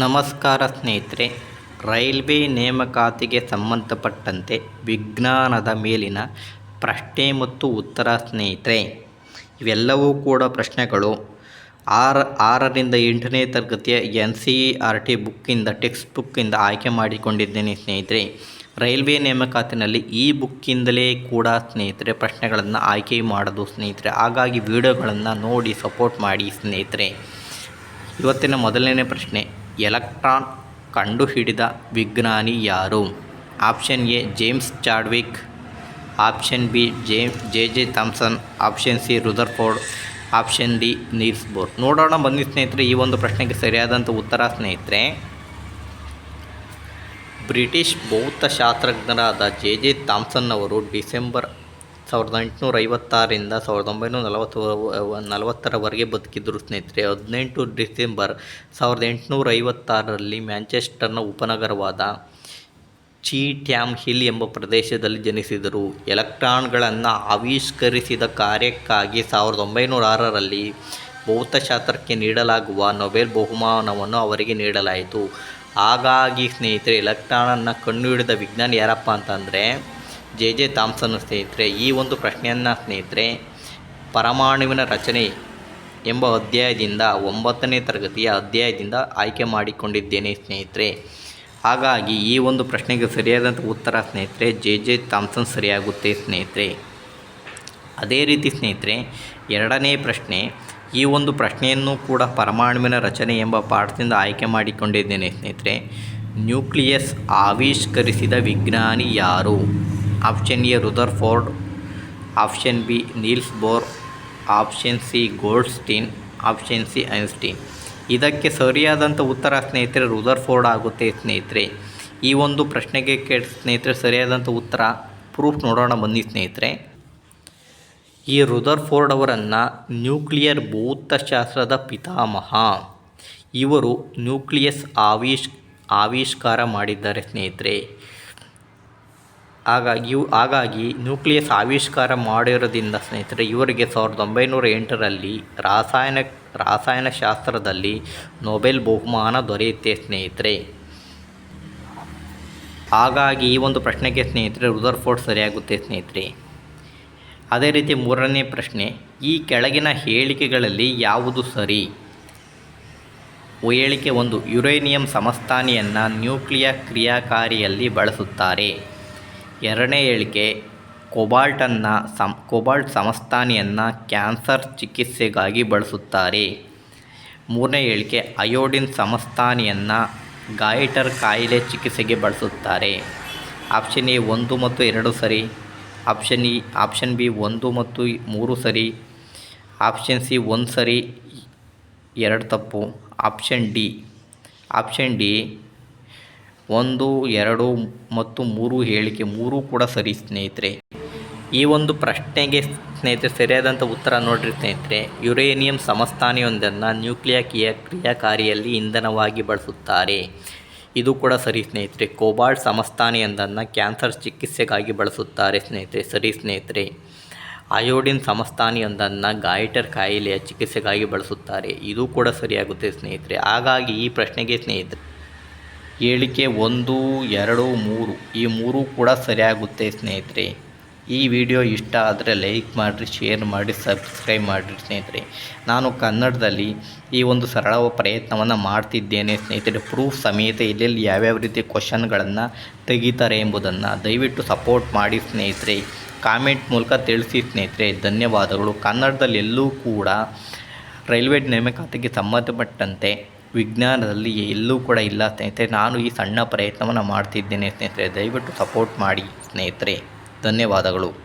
ನಮಸ್ಕಾರ ಸ್ನೇಹಿತರೆ, ರೈಲ್ವೆ ನೇಮಕಾತಿಗೆ ಸಂಬಂಧಪಟ್ಟಂತೆ ವಿಜ್ಞಾನದ ಮೇಲಿನ ಪ್ರಶ್ನೆ ಮತ್ತು ಉತ್ತರ ಸ್ನೇಹಿತರೆ, ಇವೆಲ್ಲವೂ ಕೂಡ ಪ್ರಶ್ನೆಗಳು. ಆರು, ಆರರಿಂದ ಎಂಟನೇ ತರಗತಿಯ N C E R T ಬುಕ್ಕಿಂದ, text ಬುಕ್ಕಿಂದ ಆಯ್ಕೆ ಮಾಡಿಕೊಂಡಿದ್ದೇನೆ ಸ್ನೇಹಿತರೆ. ರೈಲ್ವೆ ನೇಮಕಾತಿನಲ್ಲಿ ಈ ಬುಕ್ಕಿಂದಲೇ ಕೂಡ ಸ್ನೇಹಿತರೆ ಪ್ರಶ್ನೆಗಳನ್ನು ಆಯ್ಕೆ ಮಾಡೋದು ಸ್ನೇಹಿತರೆ. ಹಾಗಾಗಿ ವಿಡಿಯೋಗಳನ್ನು ನೋಡಿ ಸಪೋರ್ಟ್ ಮಾಡಿ ಸ್ನೇಹಿತರೆ. ಇವತ್ತಿನ ಮೊದಲನೇ ಪ್ರಶ್ನೆ ಎಲೆಕ್ಟ್ರಾನ್ ಕಂಡುಹಿಡಿದ ವಿಜ್ಞಾನಿ ಯಾರು? Option A, James Chadwick. Option B James J J Thomson. Option C, Rutherford. Option D, Niels Bohr ನೋಡೋಣ ಬನ್ನಿ ಸ್ನೇಹಿತರೆ, ಈ ಒಂದು ಪ್ರಶ್ನೆಗೆ ಸರಿಯಾದಂಥ ಉತ್ತರ ಸ್ನೇಹಿತರೆ. ಬ್ರಿಟಿಷ್ ಭೌತಶಾಸ್ತ್ರಜ್ಞರಾದ ಜೆ ಜೆ ಥಾಮ್ಸನ್ ಅವರು ಡಿಸೆಂಬರ್ ಸಾವಿರದ ಎಂಟುನೂರ ಐವತ್ತಾರರಿಂದ ಸಾವಿರದ ಒಂಬೈನೂರ ನಲವತ್ತು ನಲವತ್ತರವರೆಗೆ ಬದುಕಿದ್ದರು ಸ್ನೇಹಿತರೆ. ಹದಿನೆಂಟು ಡಿಸೆಂಬರ್ ಸಾವಿರದ ಎಂಟುನೂರ ಐವತ್ತಾರರಲ್ಲಿ ಮ್ಯಾಂಚೆಸ್ಟರ್ನ ಉಪನಗರವಾದ ಚೀ ಟ್ಯಾಮ್ ಹಿಲ್ ಎಂಬ ಪ್ರದೇಶದಲ್ಲಿ ಜನಿಸಿದರು. ಎಲೆಕ್ಟ್ರಾನ್ಗಳನ್ನು ಆವಿಷ್ಕರಿಸಿದ ಕಾರ್ಯಕ್ಕಾಗಿ ಸಾವಿರದ ಒಂಬೈನೂರ ಆರರಲ್ಲಿ ಭೌತಶಾಸ್ತ್ರಕ್ಕೆ ನೀಡಲಾಗುವ ನೊಬೆಲ್ ಬಹುಮಾನವನ್ನು ಅವರಿಗೆ ನೀಡಲಾಯಿತು. ಹಾಗಾಗಿ ಸ್ನೇಹಿತರೆ, ಎಲೆಕ್ಟ್ರಾನನ್ನು ಕಂಡುಹಿಡಿದ ವಿಜ್ಞಾನಿ ಯಾರಪ್ಪ ಅಂತಂದರೆ ಜೆ ಜೆ ಥಾಮ್ಸನ್ ಸ್ನೇಹಿತರೆ, ಈ ಒಂದು ಪ್ರಶ್ನೆಯನ್ನು ಸ್ನೇಹಿತರೆ, ಪರಮಾಣುವಿನ ರಚನೆ ಎಂಬ ಅಧ್ಯಾಯದಿಂದ ಒಂಬತ್ತನೇ ತರಗತಿಯ ಅಧ್ಯಾಯದಿಂದ ಆಯ್ಕೆ ಮಾಡಿಕೊಂಡಿದ್ದೇನೆ ಸ್ನೇಹಿತರೆ. ಹಾಗಾಗಿ ಈ ಒಂದು ಪ್ರಶ್ನೆಗೆ ಸರಿಯಾದಂಥ ಉತ್ತರ ಸ್ನೇಹಿತರೆ, ಜೆ ಜೆ ಥಾಮ್ಸನ್ ಸರಿಯಾಗುತ್ತೆ ಸ್ನೇಹಿತರೆ. ಅದೇ ರೀತಿ ಸ್ನೇಹಿತರೆ, ಎರಡನೇ ಪ್ರಶ್ನೆ, ಈ ಒಂದು ಪ್ರಶ್ನೆಯನ್ನು ಕೂಡ ಪರಮಾಣುವಿನ ರಚನೆ ಎಂಬ ಪಾಠದಿಂದ ಆಯ್ಕೆ ಮಾಡಿಕೊಂಡಿದ್ದೇನೆ ಸ್ನೇಹಿತರೆ. ನ್ಯೂಕ್ಲಿಯಸ್ ಆವಿಷ್ಕರಿಸಿದ ವಿಜ್ಞಾನಿ ಯಾರು? Option A Rutherford, option B Niels Bohr, option C Goldstein, option C Einstein. ಇದಕ್ಕೆ ಸರಿಯಾದಂಥ ಉತ್ತರ ಸ್ನೇಹಿತರೆ ರುದರ್ಫೋರ್ಡ್ ಆಗುತ್ತೆ ಸ್ನೇಹಿತರೆ. ಈ ಒಂದು ಪ್ರಶ್ನೆಗೆ ಕೇಳಿ ಸ್ನೇಹಿತರೆ ಸರಿಯಾದಂಥ ಉತ್ತರ ಪ್ರೂಫ್ ನೋಡೋಣ ಬನ್ನಿ ಸ್ನೇಹಿತರೆ. ಈ ರುದರ್ಫೋರ್ಡ್ ಅವರನ್ನು ನ್ಯೂಕ್ಲಿಯರ್ ಭೌತಶಾಸ್ತ್ರದ ಪಿತಾಮಹ. ಇವರು ನ್ಯೂಕ್ಲಿಯಸ್ ಆವಿಷ್, ಆವಿಷ್ಕಾರ ಮಾಡಿದ್ದಾರೆ ಸ್ನೇಹಿತರೆ. ಹಾಗಾಗಿ ಹಾಗಾಗಿ ನ್ಯೂಕ್ಲಿಯಸ್ ಆವಿಷ್ಕಾರ ಮಾಡಿರೋದ್ರಿಂದ ಸ್ನೇಹಿತರೆ, ಇವರಿಗೆ ಸಾವಿರದ ಒಂಬೈನೂರ ಎಂಟರಲ್ಲಿ ರಾಸಾಯನ ರಾಸಾಯನಶಾಸ್ತ್ರದಲ್ಲಿ ನೊಬೆಲ್ ಬಹುಮಾನ ದೊರೆಯುತ್ತೆ ಸ್ನೇಹಿತರೆ. ಹಾಗಾಗಿ ಈ ಒಂದು ಪ್ರಶ್ನೆಗೆ ಸ್ನೇಹಿತರೆ, ರುದರ್ಫೋರ್ಡ್ ಸರಿಯಾಗುತ್ತೆ ಸ್ನೇಹಿತರೆ. ಅದೇ ರೀತಿ ಮೂರನೇ ಪ್ರಶ್ನೆ, ಈ ಕೆಳಗಿನ ಹೇಳಿಕೆಗಳಲ್ಲಿ ಯಾವುದು ಸರಿ? ಹೇಳಿಕೆ ಒಂದು, ಯುರೇನಿಯಂ ಸಮಸ್ಥಾನಿಯನ್ನು ನ್ಯೂಕ್ಲಿಯ ಕ್ರಿಯಾಕಾರಿಯಲ್ಲಿ ಬಳಸುತ್ತಾರೆ. ಎರಡನೇ ಹೇಳಿಕೆ ಕೊಬಾಲ್ಟನ್ನು ಸಮ್ ಕೊಬಾಲ್ಟ್ ಸಮಸ್ಥಾನಿಯನ್ನು ಕ್ಯಾನ್ಸರ್ ಚಿಕಿತ್ಸೆಗಾಗಿ ಬಳಸುತ್ತಾರೆ. ಮೂರನೇ ಹೇಳಿಕೆ, ಅಯೋಡಿನ್ ಸಮಸ್ಥಾನಿಯನ್ನು ಗಾಯಿಟರ್ ಕಾಯಿಲೆ ಚಿಕಿತ್ಸೆಗೆ ಬಳಸುತ್ತಾರೆ. ಆಪ್ಷನ್ ಎ ಒಂದು ಮತ್ತು ಎರಡು ಸರಿ, ಆಪ್ಷನ್ ಇ, ಆಪ್ಷನ್ ಬಿ ಒಂದು ಮತ್ತು ಮೂರು ಸರಿ, ಆಪ್ಷನ್ ಸಿ ಒಂದು ಸರಿ, ಎರಡು ತಪ್ಪು, ಆಪ್ಷನ್ ಡಿ. ಆಪ್ಷನ್ ಡಿ ಒಂದು, ಎರಡು ಮತ್ತು ಮೂರು ಹೇಳಿಕೆ ಮೂರೂ ಕೂಡ ಸರಿ ಸ್ನೇಹಿತರೆ. ಈ ಒಂದು ಪ್ರಶ್ನೆಗೆ ಸ್ನೇಹಿತರೆ ಸರಿಯಾದಂಥ ಉತ್ತರ ನೋಡಿರಿ ಸ್ನೇಹಿತರೆ. ಯುರೇನಿಯಂ ಸಮಸ್ಥಾನಿಯೊಂದನ್ನು ನ್ಯೂಕ್ಲಿಯ ಕ್ರಿಯಾ ಕ್ರಿಯಾಕಾರಿಯಲ್ಲಿ ಇಂಧನವಾಗಿ ಬಳಸುತ್ತಾರೆ. ಇದು ಕೂಡ ಸರಿ ಸ್ನೇಹಿತರೆ. ಕೋಬಾಲ್ಟ್ ಸಮಸ್ಥಾನಿಯೊಂದನ್ನು ಕ್ಯಾನ್ಸರ್ ಚಿಕಿತ್ಸೆಗಾಗಿ ಬಳಸುತ್ತಾರೆ ಸ್ನೇಹಿತರೆ. ಸರಿ ಸ್ನೇಹಿತರೆ. ಅಯೋಡಿನ್ ಸಮಸ್ಥಾನಿಯೊಂದನ್ನು ಗಾಯಿಟರ್ ಕಾಯಿಲೆಯ ಚಿಕಿತ್ಸೆಗಾಗಿ ಬಳಸುತ್ತಾರೆ. ಇದು ಕೂಡ ಸರಿಯಾಗುತ್ತೆ ಸ್ನೇಹಿತರೆ. ಹಾಗಾಗಿ ಈ ಪ್ರಶ್ನೆಗೆ ಸ್ನೇಹಿತರೆ ಹೇಳಿಕೆ ಒಂದು, ಎರಡು, ಮೂರು. ಈ ಮೂರು ಕೂಡ ಸರಿಯಾಗುತ್ತೆ ಸ್ನೇಹಿತರೆ. ಈ ವಿಡಿಯೋ ಇಷ್ಟ ಆದರೆ ಲೈಕ್ ಮಾಡಿರಿ, ಶೇರ್ ಮಾಡಿ, ಸಬ್ಸ್ಕ್ರೈಬ್ ಮಾಡಿರಿ ಸ್ನೇಹಿತರೆ. ನಾನು ಕನ್ನಡದಲ್ಲಿ ಈ ಒಂದು ಸರಳ ಪ್ರಯತ್ನವನ್ನು ಮಾಡ್ತಿದ್ದೇನೆ ಸ್ನೇಹಿತರೆ. ಪ್ರೂಫ್ ಸಮೇತ ಇಲ್ಲೆಲ್ಲಿ ಯಾವ್ಯಾವ ರೀತಿ ಕ್ವಶನ್ಗಳನ್ನು ತೆಗಿತಾರೆ ಎಂಬುದನ್ನು ದಯವಿಟ್ಟು ಸಪೋರ್ಟ್ ಮಾಡಿ ಸ್ನೇಹಿತರೆ. ಕಾಮೆಂಟ್ ಮೂಲಕ ತಿಳಿಸಿ ಸ್ನೇಹಿತರೆ. ಧನ್ಯವಾದಗಳು. ಕನ್ನಡದಲ್ಲೆಲ್ಲೂ ಕೂಡ ರೈಲ್ವೆ ನೇಮಕಾತಿಗೆ ಸಂಬಂಧಪಟ್ಟಂತೆ ವಿಜ್ಞಾನದಲ್ಲಿ ಎಲ್ಲೂ ಕೂಡ ಇಲ್ಲ ಸ್ನೇಹಿತರೆ. ನಾನು ಈ ಸಣ್ಣ ಪ್ರಯತ್ನವನ್ನು ಮಾಡ್ತಿದ್ದೇನೆ ಸ್ನೇಹಿತರೆ. ದಯವಿಟ್ಟು ಸಪೋರ್ಟ್ ಮಾಡಿ ಸ್ನೇಹಿತರೆ. ಧನ್ಯವಾದಗಳು.